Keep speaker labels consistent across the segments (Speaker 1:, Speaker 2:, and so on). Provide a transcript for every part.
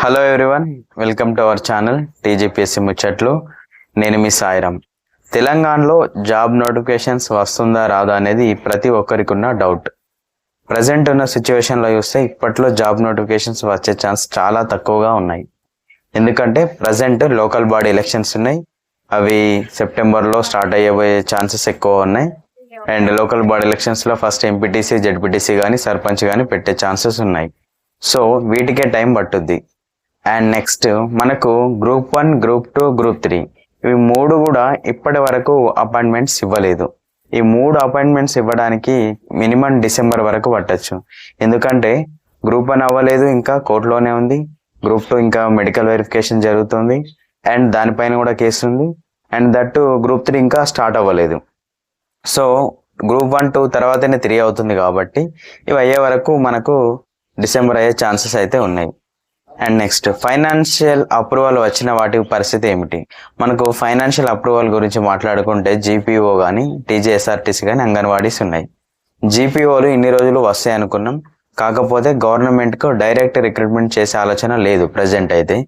Speaker 1: Hello everyone welcome to our channel TGPSC ముచ్చట్లు నేను మీ సాయిరామ్. తెలంగాణలో జాబ్ నోటిఫికేషన్స్ వస్తుందా రాదా అనేది ప్రతి ఒక్కరికి ఉన్న డౌట్ ప్రజెంట్ ఉన్న సిచ్యువేషన్లో చూస్తే ఇప్పట్లో జాబ్ నోటిఫికేషన్స్ వచ్చే ఛాన్స్ చాలా తక్కువగా ఉన్నాయి. ఎందుకంటే ప్రజెంట్ లోకల్ బాడీ ఎలక్షన్స్ ఉన్నాయి. అవి సెప్టెంబర్లో స్టార్ట్ అయ్యబోయే ఛాన్సెస్ ఎక్కువ ఉన్నాయి. అండ్ లోకల్ బాడీ ఎలక్షన్స్లో ఫస్ట్ ఎంపీటీసీ జెడ్పీటీసీ కానీ సర్పంచ్ కానీ పెట్టే ఛాన్సెస్ ఉన్నాయి. సో వీటికే టైం పట్టుద్ది. అండ్ నెక్స్ట్ మనకు group one group two group three. ఇవి మూడు కూడా ఇప్పటి వరకు అపాయింట్మెంట్స్ ఇవ్వలేదు. ఈ మూడు అపాయింట్మెంట్స్ ఇవ్వడానికి మినిమం డిసెంబర్ వరకు పట్టచ్చు. ఎందుకంటే గ్రూప్ వన్ అవ్వలేదు ఇంకా కోర్టులోనే ఉంది. గ్రూప్ టూ ఇంకా మెడికల్ వెరిఫికేషన్ జరుగుతుంది. అండ్ దానిపైన కూడా కేసు ఉంది. అండ్ దట్ గ్రూప్ త్రీ ఇంకా స్టార్ట్ అవ్వలేదు. సో గ్రూప్ వన్ టూ తర్వాతనే త్రీ అవుతుంది కాబట్టి ఇవి అయ్యే వరకు మనకు డిసెంబర్ అయ్యే ఛాన్సెస్ అయితే ఉన్నాయి. అండ్ నెక్స్ట్ ఫైనాన్షియల్ అప్రూవల్ వచ్చిన వాటి పరిస్థితి ఏమిటి? మనకు ఫైనాన్షియల్ అప్రూవల్ గురించి మాట్లాడుకుంటే జీపీఓ కానీ టీజీఎస్ఆర్టీసీ కానీ అంగన్వాడీస్ ఉన్నాయి. జీపీఓలు ఇన్ని రోజులు వస్తాయి అనుకున్నాం. కాకపోతే గవర్నమెంట్కు డైరెక్ట్ రిక్రూట్మెంట్ చేసే ఆలోచన లేదు ప్రజెంట్ అయితే.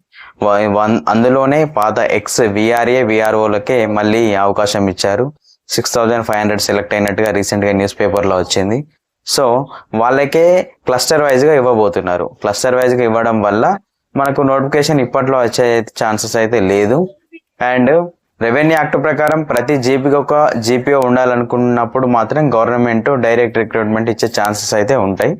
Speaker 1: వన్- అందులోనే పాత ఎక్స్ విఆర్ఏ విఆర్ఓలకే మళ్ళీ అవకాశం ఇచ్చారు. Six thousand five hundred select అయినట్టుగా రీసెంట్గా న్యూస్ పేపర్లో వచ్చింది. సో వాళ్ళకే క్లస్టర్ వైజ్గా ఇవ్వబోతున్నారు. క్లస్టర్ వైజ్గా ఇవ్వడం వల్ల మనకు నోటిఫికేషన్ ఇప్పట్లో వచ్చే ఛాన్సెస్ అయితే లేదు. అండ్ రెవెన్యూ యాక్ట్ ప్రకారం ప్రతి జీపీకి ఒక జీపీఓ ఉండాలనుకున్నప్పుడు మాత్రం గవర్నమెంట్ డైరెక్ట్ రిక్రూట్మెంట్ ఇచ్చే ఛాన్సెస్ అయితే ఉంటాయి.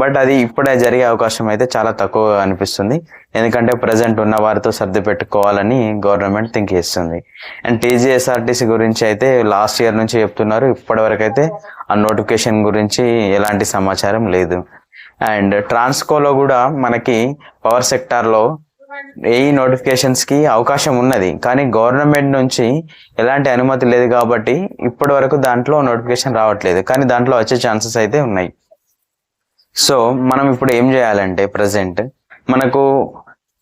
Speaker 1: బట్ అది ఇప్పుడే జరిగే అవకాశం అయితే చాలా తక్కువగా అనిపిస్తుంది. ఎందుకంటే ప్రజెంట్ ఉన్న వారితో సర్ది పెట్టుకోవాలని గవర్నమెంట్ థింక్ చేస్తుంది. అండ్ టీజీఎస్ఆర్టీసీ గురించి అయితే లాస్ట్ ఇయర్ నుంచి చెప్తున్నారు. ఇప్పటివరకు అయితే ఆ నోటిఫికేషన్ గురించి ఎలాంటి సమాచారం లేదు. అండ్ ట్రాన్స్కోలో కూడా మనకి పవర్ సెక్టార్లో ఏ నోటిఫికేషన్స్కి అవకాశం ఉన్నది. కానీ గవర్నమెంట్ నుంచి ఎలాంటి అనుమతి లేదు కాబట్టి ఇప్పటి వరకు దాంట్లో నోటిఫికేషన్ రావట్లేదు. కానీ దాంట్లో వచ్చే ఛాన్సెస్ అయితే ఉన్నాయి. సో మనం ఇప్పుడు ఏం చేయాలంటే ప్రజెంట్ మనకు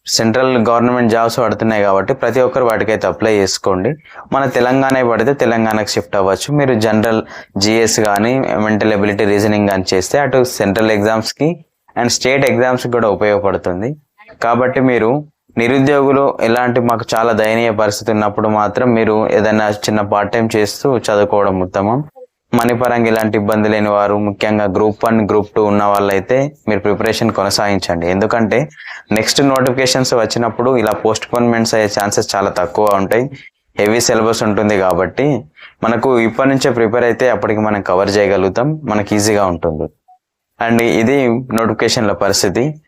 Speaker 1: సెంట్రల్ గవర్నమెంట్ జాబ్స్ పడుతున్నాయి కాబట్టి ప్రతి ఒక్కరు వాటికైతే అప్లై చేసుకోండి. మన తెలంగాణ పడితే తెలంగాణకు షిఫ్ట్ అవ్వచ్చు. మీరు జనరల్ జిఎస్ కానీ మెంటల్ ఎబిలిటీ రీజనింగ్ కానీ చేస్తే అటు సెంట్రల్ ఎగ్జామ్స్కి అండ్ స్టేట్ ఎగ్జామ్స్కి కూడా ఉపయోగపడుతుంది. కాబట్టి మీరు నిరుద్యోగులు ఎలాంటి మాకు చాలా దయనీయ పరిస్థితి ఉన్నప్పుడు మాత్రం మీరు ఏదైనా చిన్న పార్ట్ టైం చేస్తూ చదువుకోవడం ఉత్తమం. మనీ పరంగా ఇలాంటి ఇబ్బంది లేని వారు ముఖ్యంగా గ్రూప్ వన్ గ్రూప్ టూ ఉన్న వాళ్ళైతే మీరు ప్రిపరేషన్ కొనసాగించండి. ఎందుకంటే నెక్స్ట్ నోటిఫికేషన్స్ వచ్చినప్పుడు ఇలా పోస్ట్ పోన్మెంట్స్ అయ్యే ఛాన్సెస్ చాలా తక్కువ ఉంటాయి. హెవీ సిలబస్ ఉంటుంది కాబట్టి మనకు ఇప్పటి నుంచే ప్రిపేర్ అయితే అప్పటికి మనం కవర్ చేయగలుగుతాం. మనకి ఈజీగా ఉంటుంది. అండ్ ఇది నోటిఫికేషన్ల పరిస్థితి.